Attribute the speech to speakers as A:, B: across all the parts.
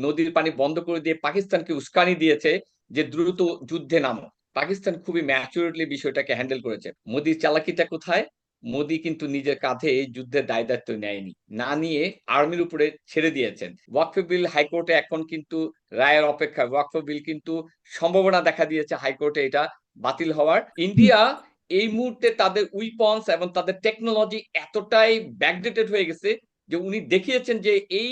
A: নদীর পানি বন্ধ করে দিয়ে পাকিস্তানকে উস্কানি দিয়েছে যে দ্রুত যুদ্ধে নামো। পাকিস্তান খুবই ম্যাচুরলি বিষয়টাকে হ্যান্ডেল করেছে। মোদির চালাকিটা কোথায়? মোদি কিন্তু নিজের কাঁধে এই যুদ্ধের দায় দায়িত্ব নেয়নি। না নিয়ে আর্মির উপরে ছেড়ে দিয়েছেন। ওয়াকফ বিল হাইকোর্টে এখন কিন্তু রায়ের অপেক্ষা। ওয়াকফ বিল কিন্তু সম্ভাবনা দেখা দিয়েছে হাইকোর্টে এটা বাতিল হওয়ার। ইন্ডিয়া এই মুহূর্তে তাদের উইপন্স এবং তাদের টেকনোলজি এতটাই ব্যাকডেটেড হয়ে গেছে যে উনি দেখিয়েছেন যে এই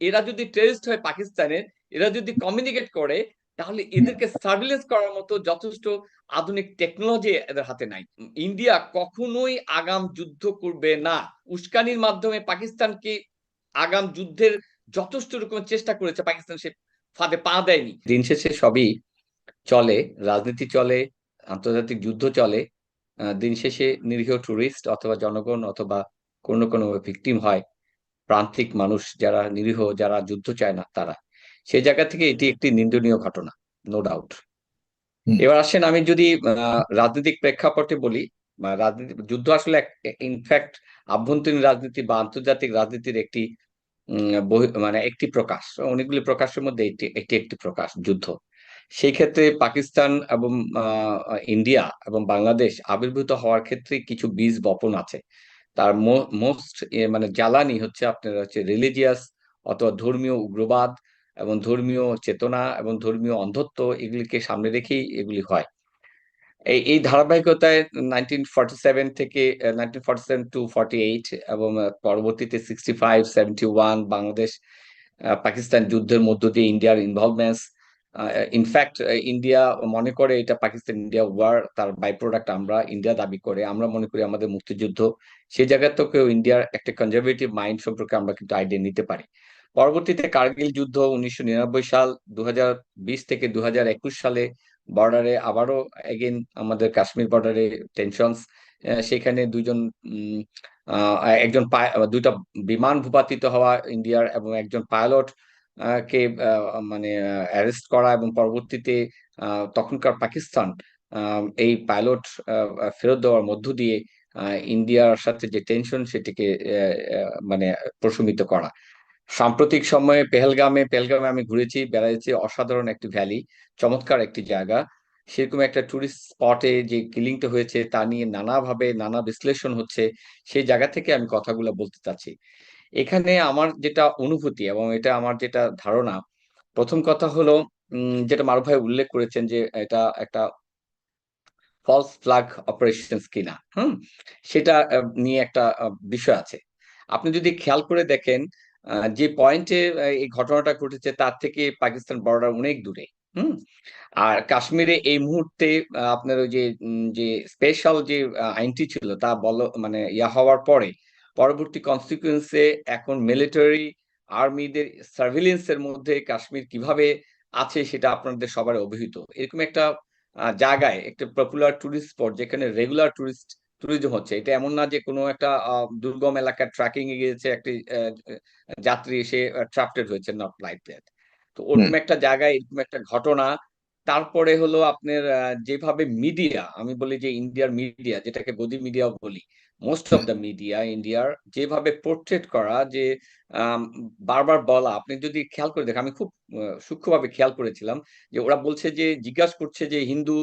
A: এরা যদি টেরিস্ট হয় পাকিস্তানের এরা যদি কমিউনিকেট করে, তাহলে এদেরকে সার্ভিলেন্স করার মতো যথেষ্ট আধুনিক টেকনোলজি এদের হাতে নাই। ইন্ডিয়া কখনোই আগাম যুদ্ধ করবে না। উস্কানির মাধ্যমে পাকিস্তানকে আগাম যুদ্ধের যথেষ্ট রকমের চেষ্টা করেছে পাকিস্তান, সে ফাঁদে পা দেয়নি। দিন শেষে সবই চলে, রাজনীতি চলে, আন্তর্জাতিক যুদ্ধ চলে। দিন শেষে নিরীহ টুরিস্ট অথবা জনগণ অথবা কোনো কোনো ভিকটিম হয়। প্রান্তিক মানুষ যারা নিরীহ যারা যুদ্ধ চায় না তারা। সেই জায়গা থেকে এটি একটি নিন্দনীয় ঘটনা নো ডাউট এবার আসেন আমি যদি রাজনৈতিক প্রেক্ষাপটে বলি রাজনীতি যুদ্ধ আসলে ইনফ্যাক্ট আভ্যন্তরীণ রাজনীতি বা আন্তর্জাতিক রাজনীতির একটি মানে একটি প্রকাশ। অনেকগুলি প্রকাশের মধ্যে এটি একটি একটি প্রকাশ যুদ্ধ। সেই ক্ষেত্রে পাকিস্তান এবং ইন্ডিয়া এবং বাংলাদেশ আবির্ভূত হওয়ার ক্ষেত্রে কিছু বীজ বপন আছে। তার মোস্ট মানে জ্বালানি হচ্ছে আপনার হচ্ছে রিলিজিয়াস অথবা ধর্মীয় উগ্রবাদ এবং ধর্মীয় চেতনা এবং ধর্মীয় অন্ধত্ব এগুলিকে সামনে রেখেই এগুলি হয়। এই এই ধারাবাহিকতায় নাইনটিন ফর্টি সেভেন থেকে nineteen forty seven to forty eight এবং পরবর্তীতে sixty five seventy one Bangladesh Pakistan যুদ্ধের মধ্য দিয়ে ইন্ডিয়ার ইনভলভমেন্টস ইনফ্যাক্ট ইন্ডিয়া মনে করে এটা পাকিস্তান ইন্ডিয়া ওয়ার তার বাই প্রোডাক্ট আমরা ইন্ডিয়া দাবি করে। আমরা মনে করি আমাদের মুক্তিযুদ্ধ সেই জায়গা থেকেও ইন্ডিয়ার একটা কনজারভেটিভ মাইন্ড সম্পর্কে আমরা কিন্তু আইডিয়া নিতে পারি। পরবর্তীতে কার্গিল যুদ্ধ উনিশশো নিরানব্বই সাল দু হাজার বিশ থেকে দু হাজার একুশ সালে বর্ডারে আবারও এগেন আমাদের কাশ্মীর বর্ডারে টেনশনস সেখানে দুজন একজন দুইটা বিমান ভূপাতিত হওয়া ইন্ডিয়ার এবং একজন পাইলট কে মানে অ্যারেস্ট করা এবং পরবর্তীতে তখনকার পাকিস্তান এই পাইলট ফেরত দেওয়ার মধ্য দিয়ে ইন্ডিয়ার সাথে যে টেনশন সেটিকে মানে প্রশমিত করা। সাম্প্রতিক সময়ে পেহেলগামে পেহেলগামে আমি ঘুরেছি, বেড়াইছি, অসাধারণ একটি ভ্যালি, চমৎকার একটি জায়গা। সেরকম একটা টুরিস্ট স্পটে যে কিলিংটা হয়েছে, তা নিয়ে নানাভাবে নানা বিশ্লেষণ হচ্ছে, সেই জায়গা থেকে আমি কথাগুলো বলতে চাচ্ছি। এখানে আমার যেটা অনুভূতি এবং এটা আমার যেটা ধারণা, প্রথম কথা হলো যেটা মারুফ ভাই উল্লেখ করেছেন যে এটা একটা ফলস ফ্ল্যাগ অপারেশন কিনা, হুম? সেটা নিয়ে একটা বিষয় আছে। আপনি যদি খেয়াল করে দেখেন যে পয়েন্টে এই ঘটনাটা ঘটেছে তার থেকে পাকিস্তান বর্ডার অনেক দূরে, হুম? আর কাশ্মীরে এই মুহূর্তে আপনার ওই যে যে স্পেশাল যে আইনটি ছিল তা বল মানে ইয়া হওয়ার পরে পরবর্তী কনসিকুয়েন্সে এখন মিলিটারি আর্মিদের সার্ভিলেন্সের মধ্যে কাশ্মীর কীভাবে আছে সেটা আপনাদের সবার অভিহিত। এরকম একটা জায়গায় একটা পপুলার টুরিস্ট স্পট যেখানে রেগুলার টুরিস্ট ট্যুরিজম হচ্ছে এটা এমন না যে কোনো একটা দুর্গম এলাকার ট্রাকিং এ গিয়েছে একটি যাত্রী এসে ট্রাফটেড হয়েছে নট লাইক দ্যাট তো ওরকম একটা জায়গায় এরকম একটা ঘটনা তারপরে হলো আপনার যেভাবে মিডিয়া আমি বলি যে ইন্ডিয়ার মিডিয়া যেটাকে গদি মিডিয়াও বলি মোস্ট অফ দ্য মিডিয়া ইন্ডিয়ার যেভাবে পোর্ট্রেট করা যে বারবার বলা আপনি যদি খেয়াল করে দেখেন আমি খুব সূক্ষ্মভাবে খেয়াল করেছিলাম যে ওরা বলছে যে জিজ্ঞাসা করছে যে হিন্দু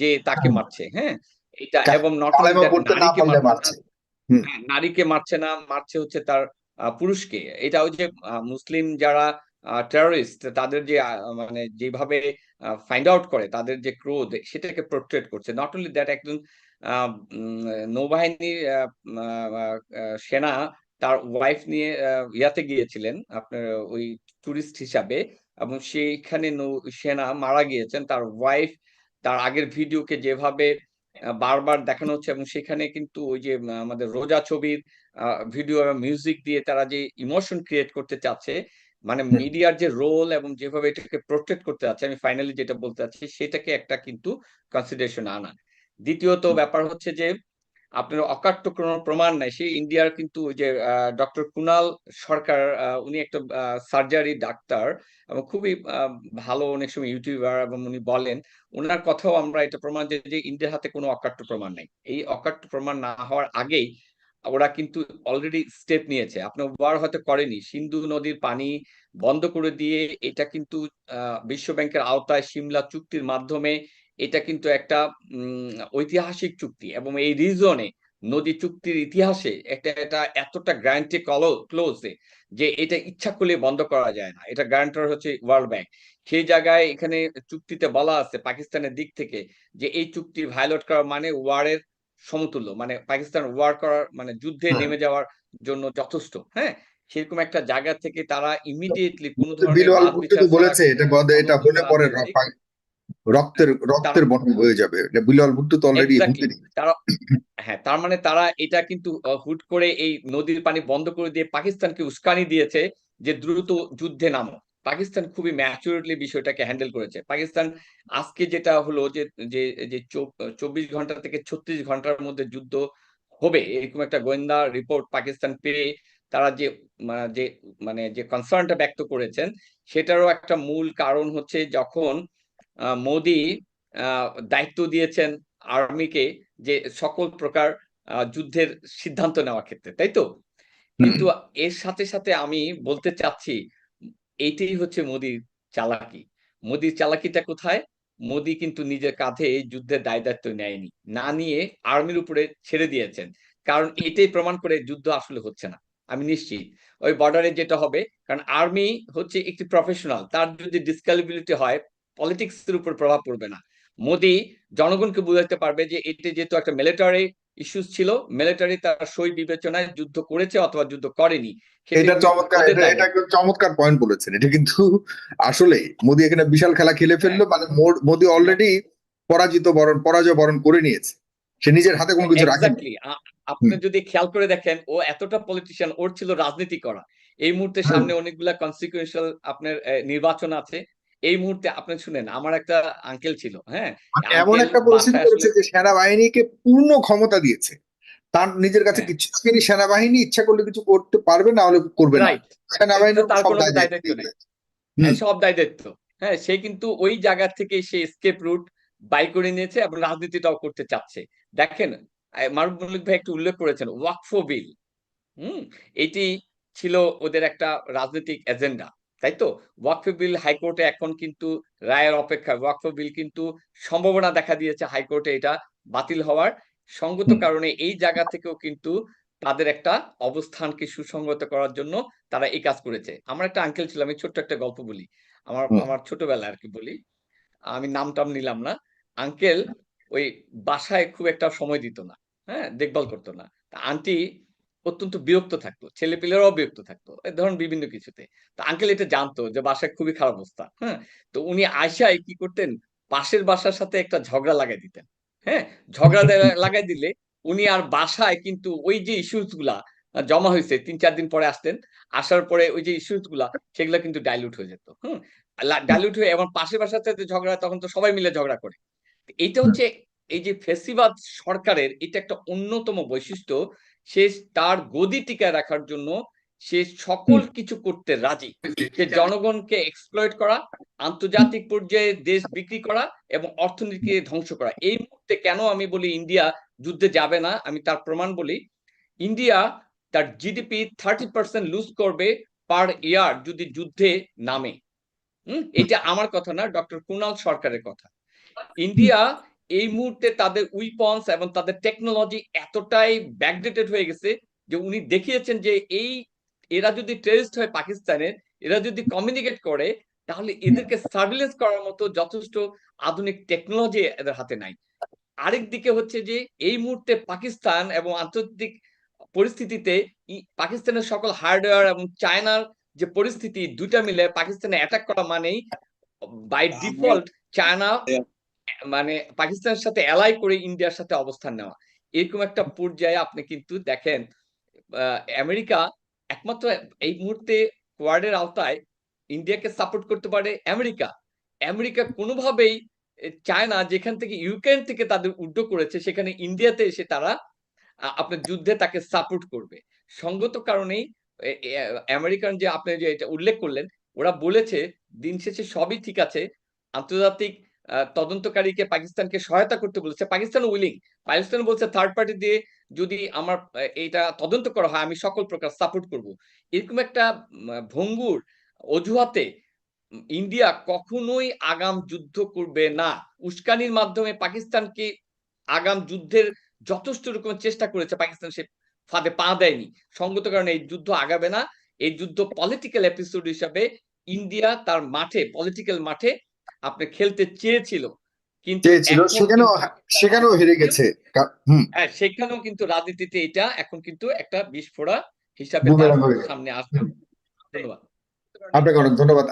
A: যে তাকে মারছে হ্যাঁ? এটা এবং নট নারীকে মারছে হ্যাঁ, নারীকে মারছে না মারছে হচ্ছে তার পুরুষকে। এটা ওই যে মুসলিম যারা টেরোরিস্ট তাদের যে মানে যেভাবে ফাইন্ড আউট করে তাদের যে ক্রোধ সেটাকে প্রোট্রেট করছে। নট অনলি দ্যাট একজন নৌবাহিনীর সেনা তার ওয়াইফ নিয়ে ইয়াতে গিয়েছিলেন আপনার ওই টুরিস্ট হিসাবে এবং সেইখানে সেনা মারা গিয়েছেন। তার ওয়াইফ তার আগের ভিডিওকে যেভাবে বারবার দেখানো হচ্ছে এবং সেখানে কিন্তু ওই যে আমাদের রোজা ছবির ভিডিও এবং মিউজিক দিয়ে তারা যে ইমোশন ক্রিয়েট করতে চাচ্ছে মানে মিডিয়ার যে রোল এবং যেভাবে এটাকে প্রোটেক্ট করতে যাচ্ছে আমি ফাইনালি যেটা বলতে চাচ্ছি সেটাকে একটা কিন্তু কনসিডারেশন আনা। দ্বিতীয়ত ব্যাপার হচ্ছে যে আপনার অকাট্য কোনো প্রমাণ নাই। সেই ইন্ডিয়ার কিন্তু ওই যে ডক্টর কুনাল সরকার উনি একটা সার্জারি ডাক্তার এবং খুবই ভালো অনেক সময় ইউটিউবার এবং উনি বলেন ওনার কথাও আমরা এটা প্রমাণ দিই যে ইন্ডিয়ার হাতে কোনো অকাট্য প্রমাণ নেই। এই অকাট্য প্রমাণ না হওয়ার আগেই ওরা কিন্তু অলরেডি স্টেপ নিয়েছে। আপনার ওয়ার হয়তো করেনি। সিন্ধু নদীর পানি বন্ধ করে দিয়ে এটা কিন্তু বিশ্ব ব্যাংকের আওতায় সিমলা চুক্তির মাধ্যমে এটা কিন্তু একটা ঐতিহাসিক চুক্তি এবং এই রিজনে নদী চুক্তির ইতিহাসে একটা এটা এতটা গ্যারান্টি ক্লোজে যে এটা ইচ্ছা করলে বন্ধ করা যায় না। এটা গ্যারান্টার হচ্ছে ওয়ার্ল্ড ব্যাংক সেই জায়গায় এখানে চুক্তিতে বলা আছে পাকিস্তানের দিক থেকে যে এই চুক্তি ভায়োলেট করা মানে ওয়ারের সমতুল্য মানে পাকিস্তান ওয়ার করার মানে যুদ্ধে নেমে যাওয়ার জন্য যথেষ্ট হ্যাঁ? সেরকম একটা জায়গা থেকে তারা ইমিডিয়েটলি কোন ধরনের
B: বলেছে এটা এটা হলে পরে রক্তের রক্তের বন্ধ হয়ে যাবে। বিলাল ভুট্টো তো অলরেডি
A: তারা হ্যাঁ তার মানে তারা এটা কিন্তু হুট করে এই নদীর পানি বন্ধ করে দিয়ে পাকিস্তানকে উস্কানি দিয়েছে যে দ্রুত যুদ্ধে নামো। পাকিস্তান খুবই ম্যাচুরিটলি বিষয়টাকে হ্যান্ডেল করেছে। পাকিস্তান আজকে যেটা হলো যে যে যে চব্বিশ ঘণ্টা থেকে ছত্রিশ ঘণ্টার মধ্যে যুদ্ধ হবে এরকম একটা গোয়েন্দা রিপোর্ট পাকিস্তান পেয়ে তারা যে যে মানে যে কনসার্নটা ব্যক্ত করেছেন সেটারও একটা মূল কারণ হচ্ছে যখন মোদি দায়িত্ব দিয়েছেন আর্মিকে যে সকল প্রকার যুদ্ধের সিদ্ধান্ত নেওয়ার ক্ষেত্রে তাই তো? কিন্তু এর সাথে সাথে আমি বলতে চাচ্ছি এইটাই হচ্ছে মোদির চালাকি। মোদির চালাকিটা কোথায়? মোদি কিন্তু নিজের কাঁধে এই যুদ্ধের দায় দায়িত্ব নেয়নি। না নিয়ে আর্মির উপরে ছেড়ে দিয়েছেন। কারণ এটাই প্রমাণ করে যুদ্ধ আসলে হচ্ছে না। আমি নিশ্চিত। ওই বর্ডারে যেটা হবে কারণ আর্মি হচ্ছে একটি প্রফেশনাল তার যদি ডিসকালিবিলিটি হয় পলিটিক্স এর উপর প্রভাব পড়বে না। মোদি জনগণকে বুঝাতে পারবে যে এটি যেহেতু একটা মিলিটারি ইস্যুস ছিল মিলিটারি তার সই বিবেচনায় যুদ্ধ করেছে অথবা যুদ্ধ করেনি।
B: এটা চমৎকার এটা চমৎকার পয়েন্ট বলেছেন। এটা কিন্তু আসলে মোদি এখানে বিশাল খেলা খেলে ফেলল মানে মোদি অলরেডি পরাজিত বরণ পরাজয় বরণ করে নিয়েছে। সে নিজের হাতে কোনো কিছু রাখেনি।
A: আপনি যদি খেয়াল করে দেখেন ও এতটা পলিটিশিয়ান ওর ছিল রাজনীতি করা। এই মুহূর্তে সামনে অনেকগুলা কনসিকুয়েন্সিয়াল আপনার নির্বাচন আছে। এই মুহূর্তে আপনি শুনেন আমার একটা আঙ্কেল ছিল হ্যাঁ?
B: মানে এমন একটা পরিস্থিতি করেছে যে সেনাবাহিনীকে পূর্ণ ক্ষমতা দিয়েছে। তার নিজের কাছে
A: হ্যাঁ।
B: কিছু তিনি সেনাবাহিনী ইচ্ছা করলে কিছু করতে পারবে না হলে করবে না।
A: সেনাবাহিনী তার কোনো দায়িত্ব নেই। হ্যাঁ, সব দায়িত্ব। হ্যাঁ সে কিন্তু ওই জায়গা থেকে সে স্কেপ রুট বাই করে নিয়েছে এবং রাজনীতিটাও করতে চাচ্ছে। দেখেন মারুফ মল্লিক ভাই একটু উল্লেখ করেছেন ওয়াকফো বিল। হম এটি ছিল ওদের একটা রাজনৈতিক এজেন্ডা তাই তো ওয়াকফ বিল হাইকোর্টে এখন কিন্তু রায়ের অপেক্ষা ওয়াকফ বিল কিন্তু সম্ভাবনা দেখা দিয়েছে হাইকোর্টে এটা বাতিল হওয়ার। সঙ্গত কারণে এই জায়গা থেকেও কিন্তু তাদের একটা অবস্থানকে সুসংগত করার জন্য তারা এই কাজ করেছে। আমার একটা আঙ্কেল ছিল আমি ছোট্ট একটা গল্প বলি। আমার আমার ছোটবেলা আর কি বলি। আমি নাম টাম নিলাম না। আঙ্কেল ওই বাসায় খুব একটা সময় দিত না হ্যাঁ? দেখভাল করতো না। আন্টি অত্যন্ত বিরক্ত থাকতো ছেলে পেলেরাও বিরক্ত থাকতো ধরুন বিভিন্ন কিছুতে। তো আঙ্কেল এটা জানতো যে বাসায় খুবই খারাপ অবস্থা হ্যাঁ? তো উনি আয়সায় কি করতেন? পাশের বাসার সাথে একটা ঝগড়া লাগাই দিতেন হ্যাঁ? ঝগড়া লাগাই দিলে উনি আর বাসায় কিন্তু ওই যে ইস্যুসগুলা জমা হয়েছে তিন চার দিন পরে আসতেন আসার পরে ওই যে ইস্যুসগুলা সেগুলো কিন্তু ডাইলুট হয়ে যেত হম? ডাইলুট হয়ে এবং পাশের বাসার সাথে ঝগড়া তখন তো সবাই মিলে ঝগড়া করে। এইটা হচ্ছে এই যে ফেসিবাদ সরকারের এটা একটা অন্যতম বৈশিষ্ট্য সে তার গদি টিকায় রাখার জন্য সে সকল কিছু করতে রাজি। সে জনগণকে এক্সপ্লয়েট করা আন্তর্জাতিক পর্যায়ে দেশ বিক্রি করা এবং অর্থনীতিকে ধ্বংস করা। এই মুহূর্তে কেন আমি বলি ইন্ডিয়া যুদ্ধে যাবে না? আমি তার প্রমাণ বলি। ইন্ডিয়া তার জিডিপি থার্টি পার্সেন্ট লুজ করবে পার ইয়ার যদি যুদ্ধে নামে। হম? এটা আমার কথা না ডক্টর কুণাল সরকারের কথা। ইন্ডিয়া এই মুহূর্তে তাদের উইপন্স এবং তাদের টেকনোলজি এতটাই ব্যাকডেটেড হয়ে গেছে যে উনি দেখিয়েছেন যে এই এরা যদি টেরিস্ট হয় পাকিস্তানের এরা যদি কমিউনিকেট করে তাহলে এদেরকে সার্ভিলেন্স করার মতো যথেষ্ট আধুনিক টেকনোলজি এদের হাতে নাই। আরেক দিকে হচ্ছে যে এই মুহূর্তে পাকিস্তান এবং আন্তর্জাতিক পরিস্থিতিতে পাকিস্তানের সকল হার্ডওয়্যার এবং চায়নার যে পরিস্থিতি দুইটা মিলে পাকিস্তানে অ্যাটাক করা মানেই বাই ডিফল্ট চায়না মানে পাকিস্তানের সাথে অ্যালাই করে ইন্ডিয়ার সাথে অবস্থান নেওয়া। এরকম একটা পর্যায়ে আপনি কিন্তু দেখেন আমেরিকা একমাত্র এই মুহূর্তে কোয়ার্ডের আওতায় ইন্ডিয়াকে সাপোর্ট করতে পারে আমেরিকা। আমেরিকা কোনোভাবেই চায় না যেখান থেকে ইউক্রেন থেকে তাদের উড্ড করেছে, সেখানে ইন্ডিয়াতে এসে তারা আপনার যুদ্ধে তাকে সাপোর্ট করবে। সঙ্গত কারণেই আমেরিকান যে আপনি যে এটা উল্লেখ করলেন, ওরা বলেছে, দিন শেষে সবই ঠিক আছে, আন্তর্জাতিক তদন্তকারীকে পাকিস্তানকে সহায়তা করতে বলেছে। পাকিস্তান উইলিং পাকিস্তান বলছে থার্ড পার্টি দিয়ে যদি আমার এইটা তদন্ত করা হয়, আমি সকল প্রকার সাপোর্ট করব। এরকম একটা ভঙ্গুর অজুহাতে ইন্ডিয়া কখনোই আগাম যুদ্ধ করবে না। উস্কানির মাধ্যমে পাকিস্তানকে আগাম যুদ্ধের যথেষ্ট রকমের চেষ্টা করেছে পাকিস্তান, সে ফাঁদে পা দেয়নি। সঙ্গত কারণে এই যুদ্ধ আগাবে না। এই যুদ্ধ পলিটিক্যাল এপিসোড হিসাবে ইন্ডিয়া তার মাঠে পলিটিক্যাল মাঠে আপনি খেলতে চেয়েছিল কিন্তু
B: সেখানেও সেখানেও হেরে গেছে।
A: হ্যাঁ সেখানেও কিন্তু রাজনীতিতে এটা এখন কিন্তু একটা বিস্ফোরা হিসাবে। সামনে আসবে। ধন্যবাদ।
B: আপনাকে অনেক ধন্যবাদ।